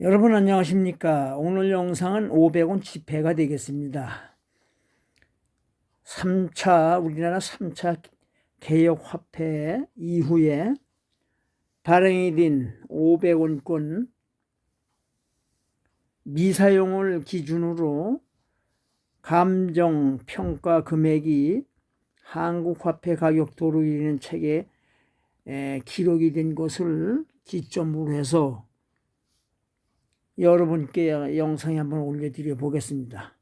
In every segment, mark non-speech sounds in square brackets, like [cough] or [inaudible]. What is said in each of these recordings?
여러분 안녕하십니까? 오늘 영상은 500원 지폐가 되겠습니다. 3차 우리나라 3차 개혁 화폐 이후에 발행이 된 500원권 미사용을 기준으로 감정 평가 금액이 한국 화폐 가격 도로이라는 책에 에, 기록이 된 것을 기점으로 해서 여러분께 영상에 한번 올려드려 보겠습니다.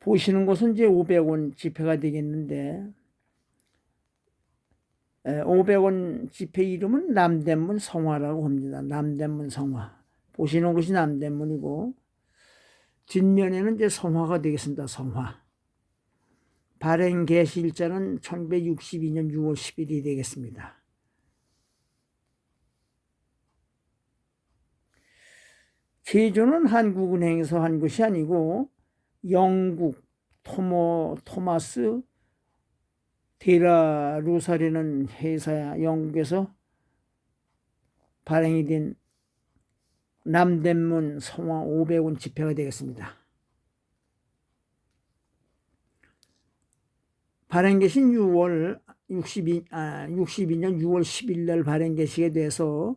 보시는 것은 이제 500원 지폐가 되겠는데 500원 지폐 이름은 남대문 성화라고 합니다. 남대문 성화. 보시는 것이 남대문이고 뒷면에는 이제 성화가 되겠습니다. 성화. 발행 개시 일자는 1962년 6월 10일이 되겠습니다. 제조는 한국은행에서 한 것이 아니고 영국 토모 토마스 데라 루사리는 회사 영국에서 발행이 된 남대문 성화 500원 지폐가 되겠습니다. 발행 계신 6월 62, 아, 62년 6월 10일 날 발행 계시게 돼서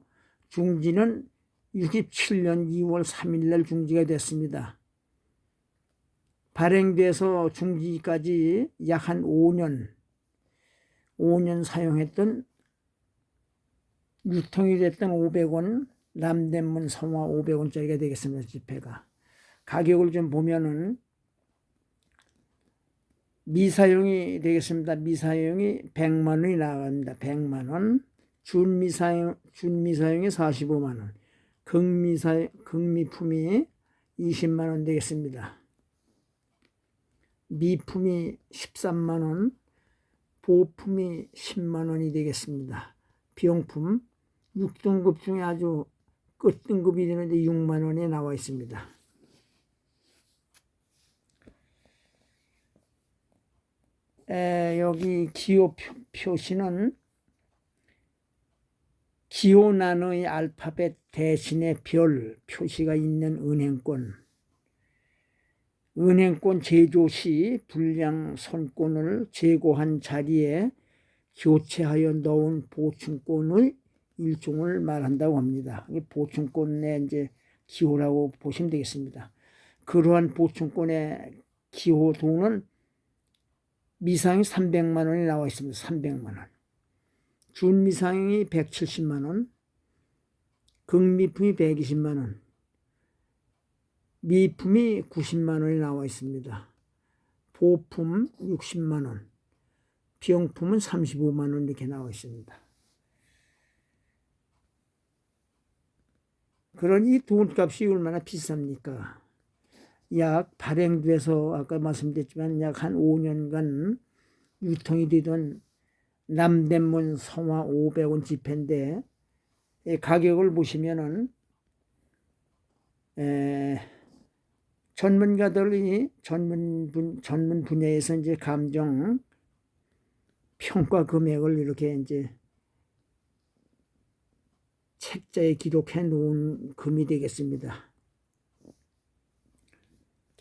중지는 67년 2월 3일 날 중지가 됐습니다. 발행돼서 중지까지 약 한 5년, 5년 사용했던 유통이 됐던 500원 남대문 성화 500원짜리가 되겠습니다. 지폐가. 가격을 좀 보면은 미사용이 되겠습니다. 미사용이 100만 원이 나갑니다. 100만 원. 준미사용, 준미사용이 45만 원. 극미사, 극미품이 20만 원 되겠습니다. 미품이 13만 원, 보품이 10만 원이 되겠습니다. 비용품 6등급 중에 아주 끝등급이 되는데 6만 원에 나와 있습니다. 에, 여기 기호 표, 시는 기호난의 알파벳 대신에 별 표시가 있는 은행권 은행권 제조 시 불량 손권을 제거한 자리에 교체하여 넣은 보충권의 일종을 말한다고 합니다. 보충권의 이제 기호라고 보시면 되겠습니다. 그러한 보충권의 기호 돈은 미상이 300만 원이 나와 있습니다. 300만 원. 준미상이 170만 원, 극미품이 120만 원, 미품이 90만 원이 나와 있습니다. 보품 60만 원, 비용품은 35만 원 이렇게 나와 있습니다. 그러니 돈값이 얼마나 비쌉니까? 약 발행돼서 아까 말씀드렸지만 약 한 5년간 유통이 되던 남대문 성화 500원 지폐인데 가격을 보시면은 에, 전문가들이 전문 분 전문 분야에서 이제 감정 평가 금액을 이렇게 이제 책자에 기록해 놓은 금이 되겠습니다.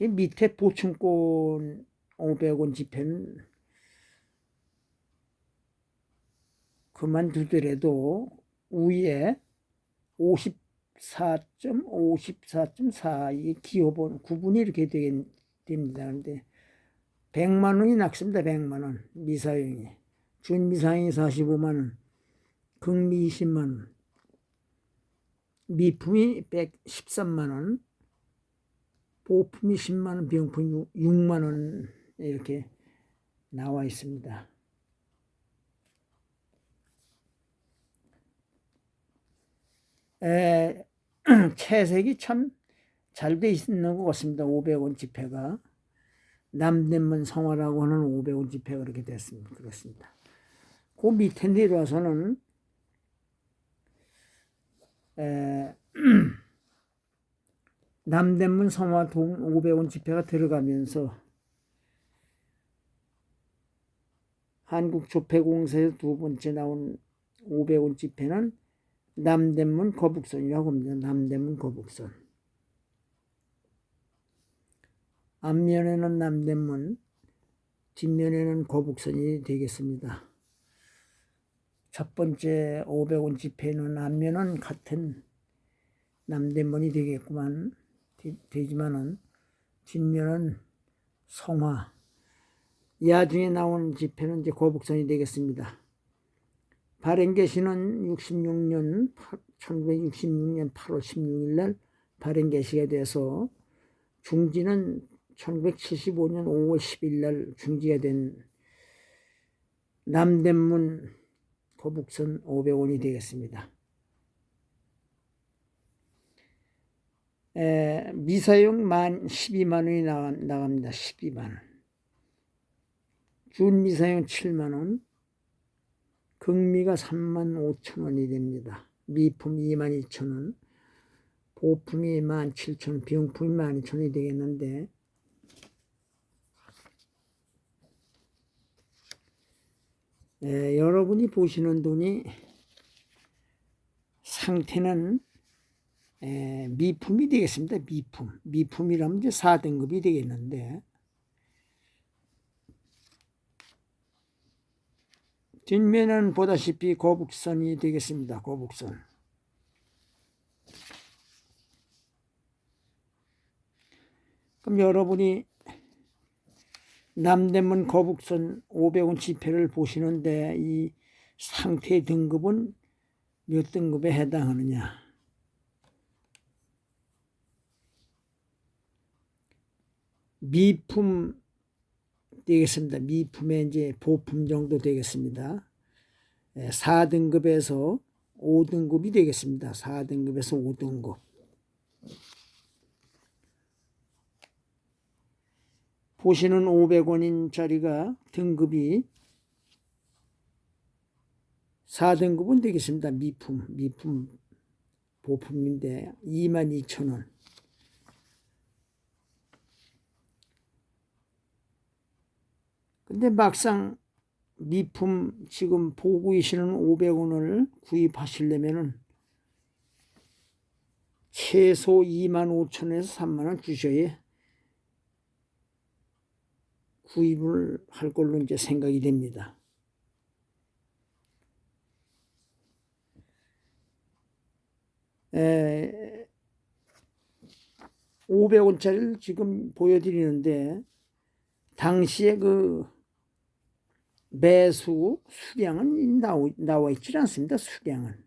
밑에 보충권 500원 지폐는 그만두더라도 위에 54.54.4이 기호번 구분이 이렇게 되게 됩니다. 근데 100만 원이 낙습니다. 100만 원 미사용이 준미사용이 45만 원 극미 20만 원 미품이 113만 원 보품이 10만 원 비용품이 6만 원 이렇게 나와 있습니다. 에, [clears throat] 채색이 참 잘 돼 있는 것 같습니다. 500원 지폐가. 남대문 성화라고 하는 500원 지폐가 그렇게 됐습니다. 그렇습니다. 그 밑에 내려와서는 에, [clears throat] 남대문 성화 동 500원 지폐가 들어가면서 한국조폐공사에서 두 번째 나온 500원 지폐는 남대문 거북선이라고 합니다. 남대문 거북선. 앞면에는 남대문, 뒷면에는 거북선이 되겠습니다. 첫 번째 500원 지폐는 앞면은 같은 남대문이 되겠구만 되, 되지만은 뒷면은 성화 야중에 나온 지폐는 이제 거북선이 되겠습니다. 발행 개시는 66년 1966년 8월 16일 날 발행 개시가 돼서 중지는 1975년 5월 10일 날 중지가 된 남대문 거북선 500원이 되겠습니다. 에, 미사용 만 12만 원이 나가, 나갑니다. 12만 원. 준 미사용 7만 원. 극미가 3만 5천 원이 됩니다. 미품 2만 2천 원. 보품이 1만 7천 원, 비용품이 1만 2천 원이 되겠는데 에, 여러분이 보시는 돈이 상태는 에, 미품이 되겠습니다. 미품. 미품이라면 이제 4등급이 되겠는데 뒷면은 보다시피 거북선이 되겠습니다. 거북선. 그럼 여러분이 남대문 거북선 500원 지폐를 보시는데 이 상태 등급은 몇 등급에 해당하느냐? 미품 되겠습니다. 미품의 이제 보품 정도 되겠습니다. 4등급에서 5등급이 되겠습니다. 4등급에서 5등급. 보시는 500원인짜리가 등급이 4등급은 되겠습니다. 미품, 미품 보품인데 22,000원. 근데 막상 미품 지금 보고 계시는 500원을 구입하시려면은 최소 2만 5천에서 3만 원 주셔야 구입을 할 걸로 이제 생각이 됩니다. 에, 500원짜리를 지금 보여드리는데 당시에 그 매수 수량은 나와 있지 않습니다. 수량은.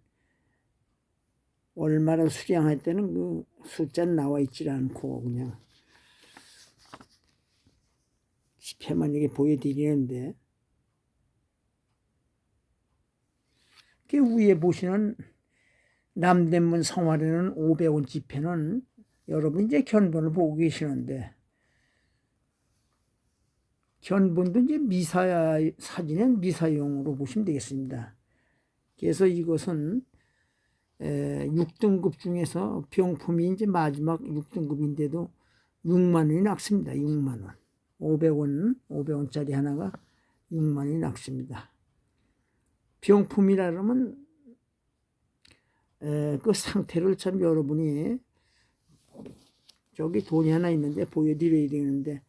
얼마를 수량할 때는 그 숫자는 나와 있지 않고 그냥. 지표만 이게 보여드리는데. 그 위에 보시는 남대문 성화에는 500원 지폐는 여러분 이제 견본을 보고 계시는데 견본도 이제 미사 사진은 미사용으로 보시면 되겠습니다. 그래서 이것은 에, 6등급 중에서 병품이 이제 마지막 6등급인데도 6만 원이 낙습니다. 6만 원. 500원, 500원짜리 하나가 6만 원이 낙습니다. 병품이라 그러면 에, 그 상태를 참 여러분이 저기 돈이 하나 있는데 보여드려야 되는데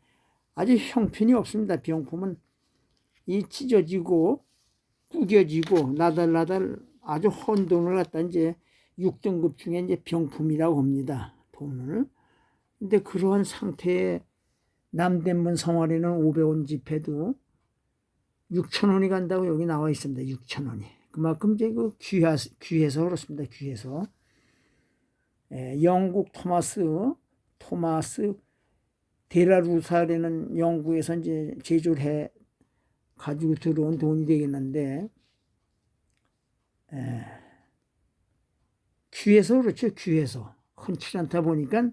아주 형편이 없습니다. 병품은 이 찢어지고 구겨지고 나달나달 아주 헌 돈을 갖다 이제 6등급 중에 이제 병품이라고 합니다. 돈을. 근데 그러한 상태에 남대문 성월에는 500원 지폐도 6천 원이 간다고 여기 나와 있습니다. 6천 원이. 그만큼 이제 그 귀하, 귀해서 그렇습니다. 귀해서. 예, 영국 토마스, 토마스 데라루사라는 영국에서 이제 제조를 해 가지고 들어온 돈이 되겠는데, 에, 귀해서 그렇죠. 귀해서. 흔치 않다 보니까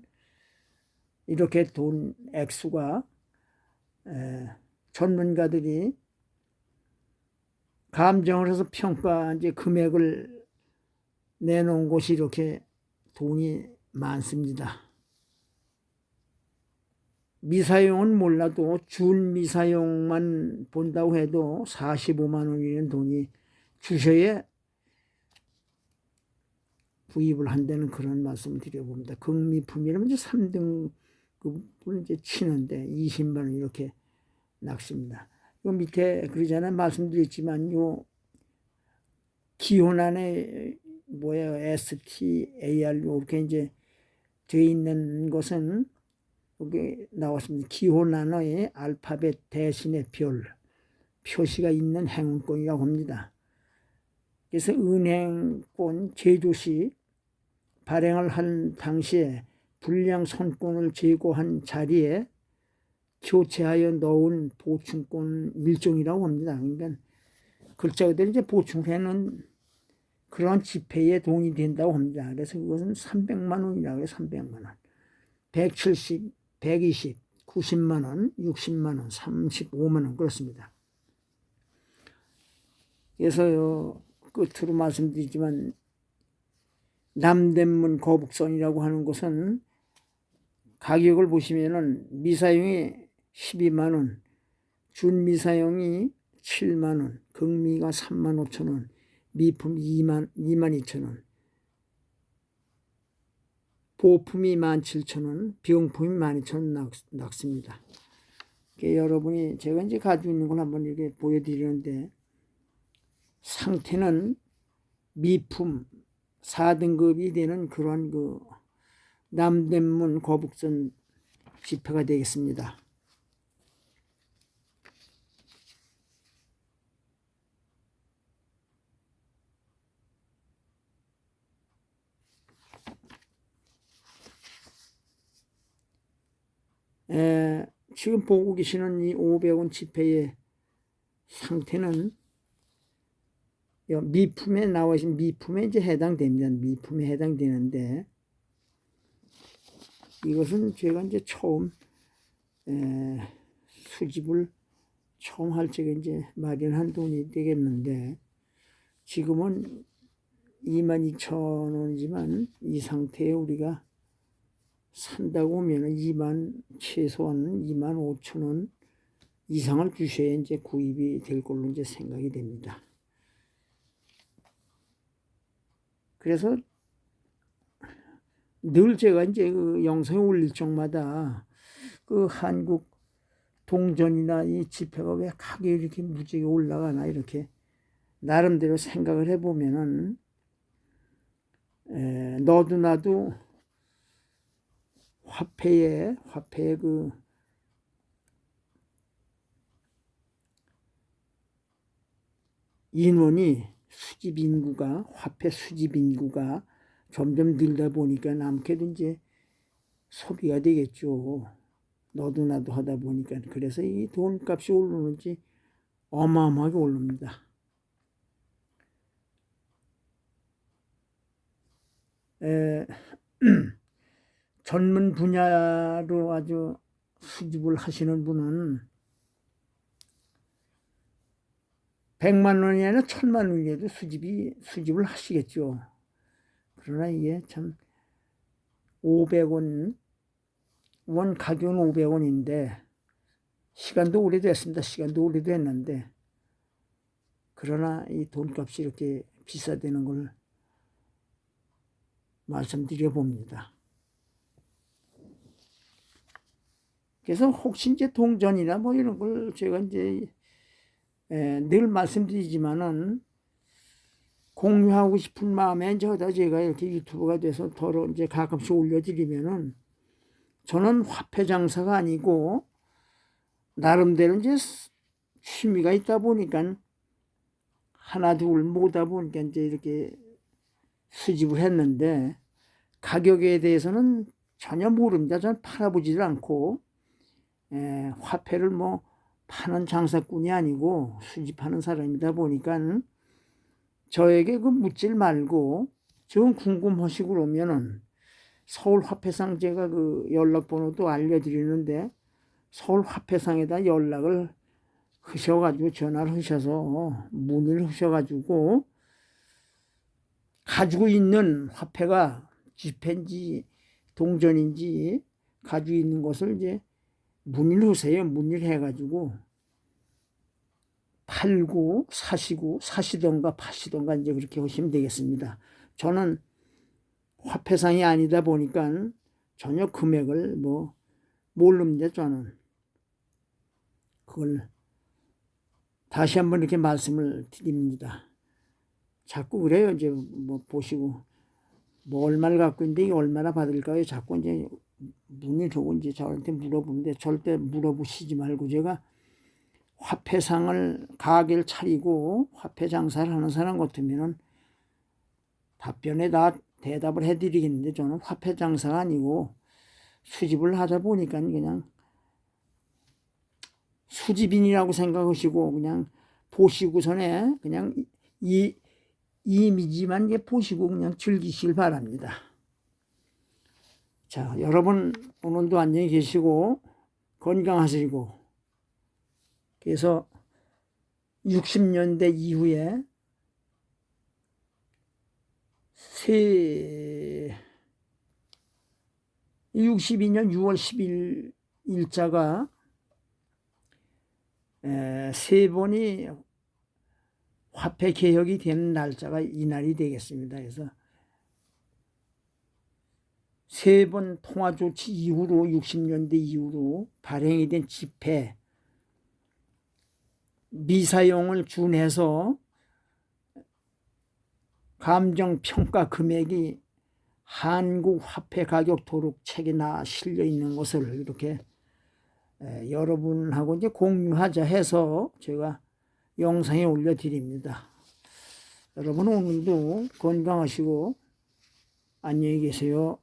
이렇게 돈 액수가 에, 전문가들이 감정을 해서 평가 이제 금액을 내놓은 곳이 이렇게 돈이 많습니다. 미사용은 몰라도 준 미사용만 본다고 해도 45만 원이라는 돈이 주셔야 구입을 한다는 그런 말씀을 드려봅니다. 극미품이라면 이제 3등급을 이제 치는데 20만 원 이렇게 낚시입니다. 요 밑에 그러잖아요. 말씀드렸지만 요 기혼 안에 뭐예요? ST, AR 이렇게 이제 되어 있는 것은 여기 나왔습니다. 기호 나노의 알파벳 대신에 별 표시가 있는 행운권이라고 합니다. 그래서 은행권 제조 시 발행을 한 당시에 불량 선권을 제거한 자리에 교체하여 넣은 보충권 일종이라고 합니다. 그러니까 글자 그대로 이제 보충해놓은 그런 지폐에 돈이 된다고 합니다. 그래서 그것은 300만 원이라고 해요. 300만 원. 170, 120, 90만 원, 60만 원, 35만 원 그렇습니다. 그래서요 끝으로 말씀드리지만 남대문 거북선이라고 하는 것은 가격을 보시면은 미사용이 12만 원, 준미사용이 7만 원, 극미가 3만 5천 원, 미품 2만 2만 2천 원, 보품이 1만 7천 원, 병품이 1만 2천 원 낙, 낙습니다. 여러분이 제가 이제 가지고 있는 걸 한번 이렇게 보여드리는데 상태는 미품 4등급이 되는 그런 그 남대문 거북선 지폐가 되겠습니다. 에, 보고 계시는 이 500원 지폐의 상태는 미품에 나와 있는 미품에 이제 해당됩니다. 미품에 해당되는데 이것은 제가 이제 처음 에, 수집을 처음 할 적에 이제 마련한 돈이 되겠는데 지금은 22,000원이지만 이 상태에 우리가 산다고 하면 2만 최소한 2만 5천 원 이상을 주셔야 이제 구입이 될 걸로 이제 생각이 됩니다. 그래서 늘 제가 이제 그 영상에 올릴 적마다 그 한국 동전이나 이 지폐가 왜 가격이 이렇게 무지개 올라가나 이렇게 나름대로 생각을 해보면은 에, 너도 나도 화폐에 화폐의 그 인원이 수집 인구가 화폐 수집 인구가 점점 늘다 보니까 남게도 이제 소비가 되겠죠. 너도 나도 하다 보니까 그래서 이 돈값이 오르는지 어마어마하게 오릅니다. 에, [clears throat] 전문 분야로 아주 수집을 하시는 분은 100만 원이 아니라 1000만 원이라도 수집이, 수집을 하시겠죠. 그러나 이게 참 500원, 원 가격은 500원인데 시간도 오래됐습니다. 시간도 오래됐는데 그러나 이 돈값이 이렇게 비싸되는 걸 말씀드려 봅니다. 그래서 혹시 이제 동전이나 뭐 이런 걸 제가 이제 에, 늘 말씀드리지만은 공유하고 싶은 마음에 이제 하다 제가 이렇게 유튜브가 돼서 더러 이제 가끔씩 올려드리면은 저는 화폐 장사가 아니고 나름대로 이제 취미가 있다 보니까 하나 둘 모다 보니까 이제 이렇게 수집을 했는데 가격에 대해서는 전혀 모릅니다. 저는 팔아보지를 않고 에, 화폐를 뭐 파는 장사꾼이 아니고 수집하는 사람이다 보니까 저에게 그 묻질 말고 좀 궁금하시고 그러면은 서울 화폐상 제가 그 연락번호도 알려드리는데 서울 화폐상에다 연락을 하셔가지고 전화를 하셔서 문의를 하셔가지고 가지고 있는 화폐가 지폐인지 동전인지 가지고 있는 것을 이제 문의를 하세요. 문의를 해가지고 팔고 사시고 사시던가 파시던가 이제 그렇게 하시면 되겠습니다. 저는 화폐상이 아니다 보니까 전혀 금액을 뭐 모릅니다 저는 그걸 다시 한번 이렇게 말씀을 드립니다. 자꾸 그래요 이제 뭐 보시고 뭐 얼마를 갖고 있는데 이게 얼마나 받을까요? 자꾸 이제 오고 이제 저한테 물어보는데 절대 물어보시지 말고 제가 화폐상을 가게를 차리고 화폐 장사를 하는 사람 같으면은 답변에 다 대답을 해드리겠는데 저는 화폐 장사가 아니고 수집을 하다 보니까 그냥 수집인이라고 생각하시고 그냥 보시고선에 그냥 이 이미지만 보시고 그냥 즐기시길 바랍니다. 자, 여러분 오늘도 안녕히 계시고 건강하시고 그래서 60년대 이후에 세 62년 6월 10일 일자가 에, 세 번이 화폐 개혁이 된 날짜가 이날이 되겠습니다. 그래서 세 번 통화 조치 이후로 60년대 이후로 발행이 된 지폐 미사용을 준해서 감정 평가 금액이 한국 화폐 가격 도록 책에 나 실려 있는 것을 이렇게 에, 여러분하고 이제 공유하자 해서 제가 영상에 올려드립니다. 여러분 오늘도 건강하시고 안녕히 계세요.